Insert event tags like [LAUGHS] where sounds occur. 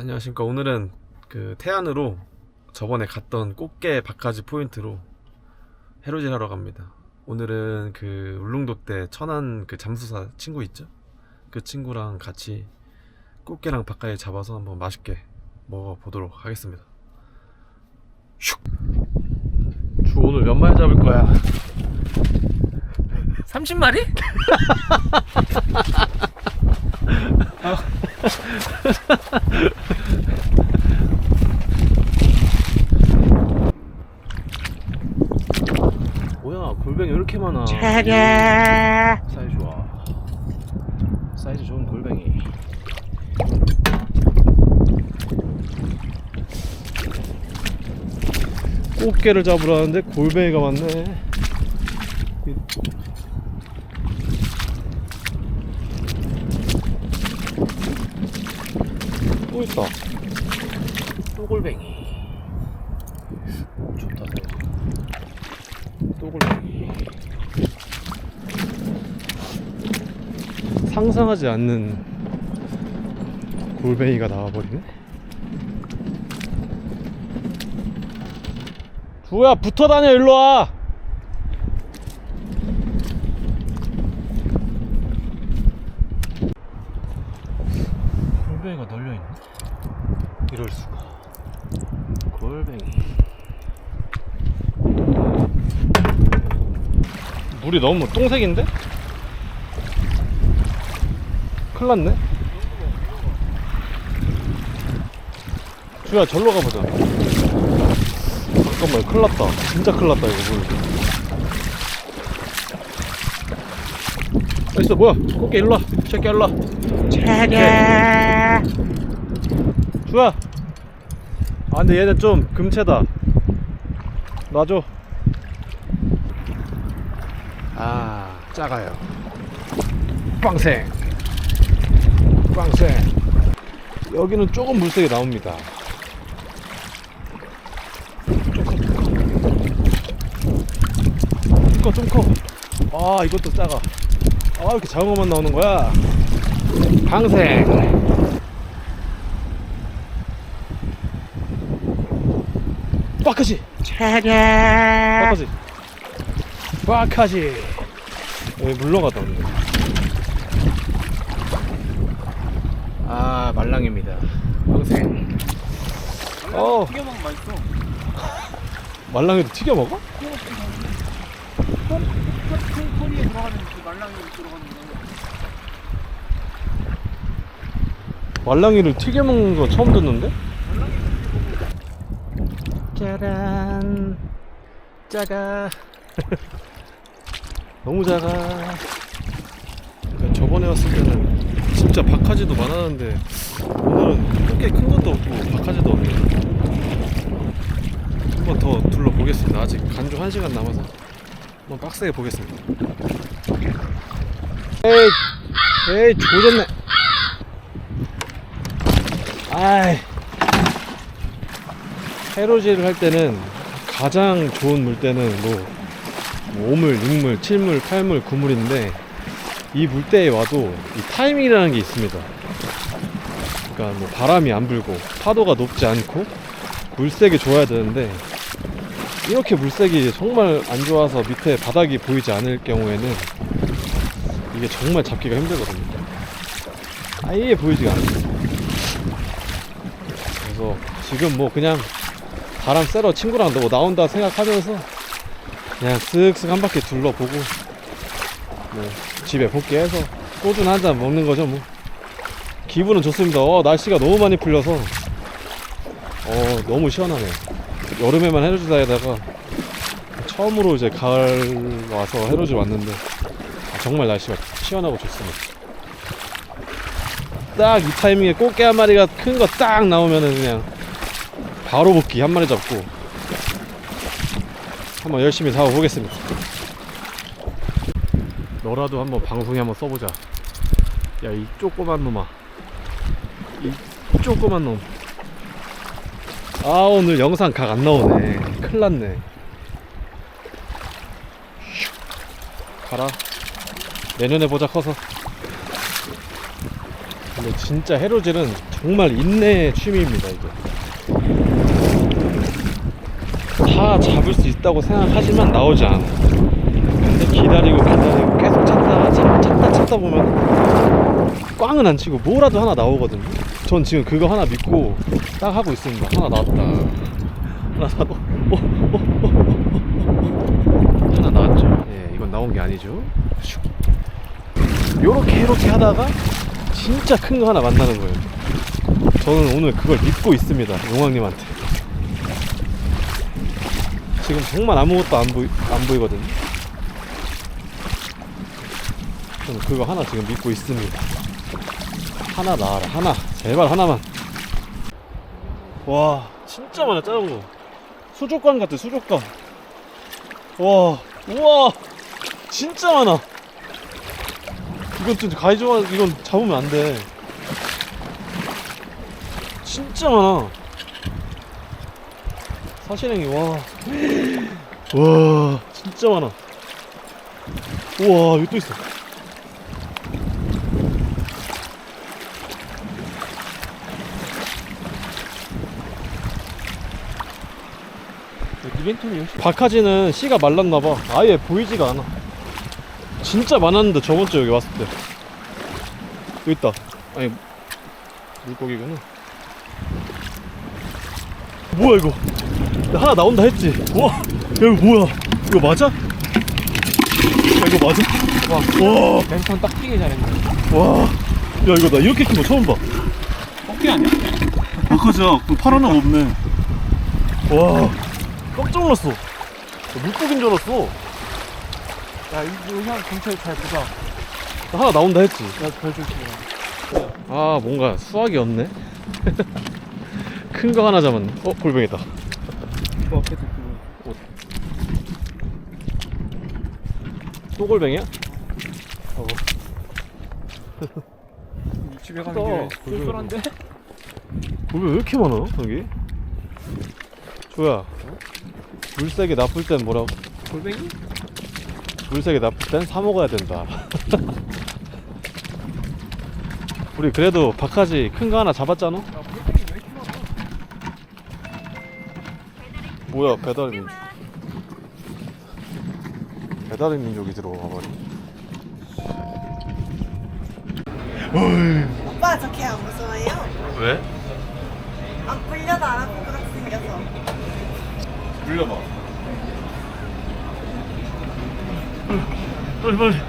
안녕하십니까. 오늘은 그 태안으로 저번에 갔던 꽃게 바가지 포인트로 해로질 하러 갑니다. 오늘은 그 울릉도 때 천안 그 잠수사 친구 있죠? 그 친구랑 같이 꽃게랑 바가지 잡아서 한번 맛있게 먹어보도록 하겠습니다. 슉. 주 오늘 몇 마리 잡을 거야? 30마리? [LAUGHS] [LAUGHS] [LAUGHS] 뭐야 골뱅이 왜 많아 사이즈 좋아. 사이즈 좋은 골뱅이. 꽃게를 잡으러 하는데 골뱅이가 많네. 또 있다. 또 골뱅이. 좋다 또 골뱅이 상상하지 않는 골뱅이가 나와버리네. 주호야 붙어다녀 일로와. 골뱅이가 널려있네? 이럴 수가. 골뱅이. 물이 너무 똥색인데? 큰일 났네. 주야 절로 가보자. 잠깐만 큰일 났다. 진짜 큰일 났다 이거 물 있어 뭐야? 꽃게 일로와. 새끼 일로와. 차가 주야. 아 근데 얘는 좀 금체다. 놔줘. 아 작아요. 빵생 빵생 여기는 조금 물색이 나옵니다. 좀커좀커아 이것도 작아. 아 이렇게 작은 것만 나오는 거야? 방생 차가 빡하지? 빡하지. 여기 물러가다 오늘 말랑입니다. 평생. 어. 튀겨 먹으면 맛있어. [LAUGHS] 말랑이도 튀겨 먹어? 콩콩콩에 들어가는 그 말랑이 들어가는 거 말랑이를 튀겨 먹는 거 처음 듣는데? 짜란 작아 너무 작아. 그러니까 저번에 왔을 때는 진짜 박하지도 많았는데 오늘은 그렇게 큰 것도 없고 박하지도 없네 한번 더 둘러보겠습니다. 아직 간주 1시간 남아서 한번 빡세게 보겠습니다. 에이 에이 조졌네. 아이 해로질을 할 때는 가장 좋은 물때는 뭐, 뭐 5물, 6물, 7물, 8물, 9물인데 이 물때에 와도 이 타이밍이라는 게 있습니다. 그러니까 뭐 바람이 안 불고 파도가 높지 않고 물색이 좋아야 되는데 이렇게 물색이 정말 안 좋아서 밑에 바닥이 보이지 않을 경우에는 이게 정말 잡기가 힘들거든요. 아예 보이지가 않아요. 그래서 지금 뭐 그냥 바람 쐬러 친구랑 뭐 나온다 생각하면서 그냥 쓱쓱 한 바퀴 둘러보고 뭐 집에 복귀해서 소주 한잔 먹는 거죠 뭐 기분은 좋습니다. 어 날씨가 너무 많이 풀려서. 어 너무 시원하네. 여름에만 해로질 다니다가 처음으로 이제 가을 와서 해로질 왔는데 아, 정말 날씨가 시원하고 좋습니다. 딱 이 타이밍에 꽃게 한 마리가 큰 거 딱 나오면은 그냥 바로 복귀 한 마리 잡고 한번 열심히 잡아보겠습니다. 너라도 한번 방송에 한번 써보자. 야 이 조그만 놈아, 이 조그만 놈. 아 오늘 영상 각 안 나오네. 큰일 났네. 가라. 내년에 보자 커서. 근데 진짜 해로질은 정말 인내의 취미입니다 이게 다 잡을 수 있다고 생각하지만 나오지 않아 근데 기다리고 기다리고 계속 찾다가 찾, 찾다 찾다 보면 꽝은 안 치고 뭐라도 하나 나오거든요 전 지금 그거 하나 믿고 딱 하고 있습니다 하나 나왔다 하나 나왔 어, 어, 어, 어, 어, 어. 하나 나왔죠 예 이건 나온 게 아니죠 슉. 요렇게 요렇게 하다가 진짜 큰 거 하나 만나는 거예요. 저는 오늘 그걸 믿고 있습니다. 용왕님한테. 지금 정말 아무것도 안, 보이, 안 보이거든요. 저는 그거 하나 지금 믿고 있습니다. 하나 나와라, 하나. 제발 하나만. 와, 진짜 많아, 작은 거. 수족관 같아, 수족관. 와, 우와, 진짜 많아. 이건 좀 가이좋아 이건 잡으면 안 돼. 진짜 많아. 사실행이 와. [GASPS] 와 진짜 많아. 우와 여기 또 있어. 이벤트는 역시 박하지는 씨가 말랐나봐. 아예 보이지가 않아. 진짜 많았는데 저번 주에 여기 왔을 때. 여기 있다. 아니, 물고기구나. 뭐야, 이거? 나 하나 나온다 했지? 와, 야, 이거 뭐야? 이거 맞아? 야, 이거 맞아? 와, 와, 멘턴 딱 튀게 잘했네. 와. 야, 이거 나 이렇게 큰 거 처음 봐. 꺾기 아니야? 박하지야, 그팔 하나 없네. 와, 깜짝 놀랐어. 물고기인 줄 알았어. 야, 이- 여기 한 근처에 잘 보자. 나 하나 나온다 했지? 야, 별 조심해. 아 뭔가 수학이 없네 [LAUGHS] 큰 거 하나 잡았네 어 골뱅이다 이거 앞에 도또 골뱅이야? 집에 가는. 길에 쏠쏠한데? 골뱅이 왜 이렇게 많아 여기? 조야 물색이 나쁠 땐 뭐라고? 골뱅이? 물색이 나쁠 땐 사 먹어야 된다 [LAUGHS] 우리 그래도 박하지 큰 거 하나 잡았잖아? 뭐야 배달의 민족 배달의 민족이 들어와 버리 오빠 저 개 안 무서워요? 왜? 안 불려도 안 생겨서 빨리 빨리 빨리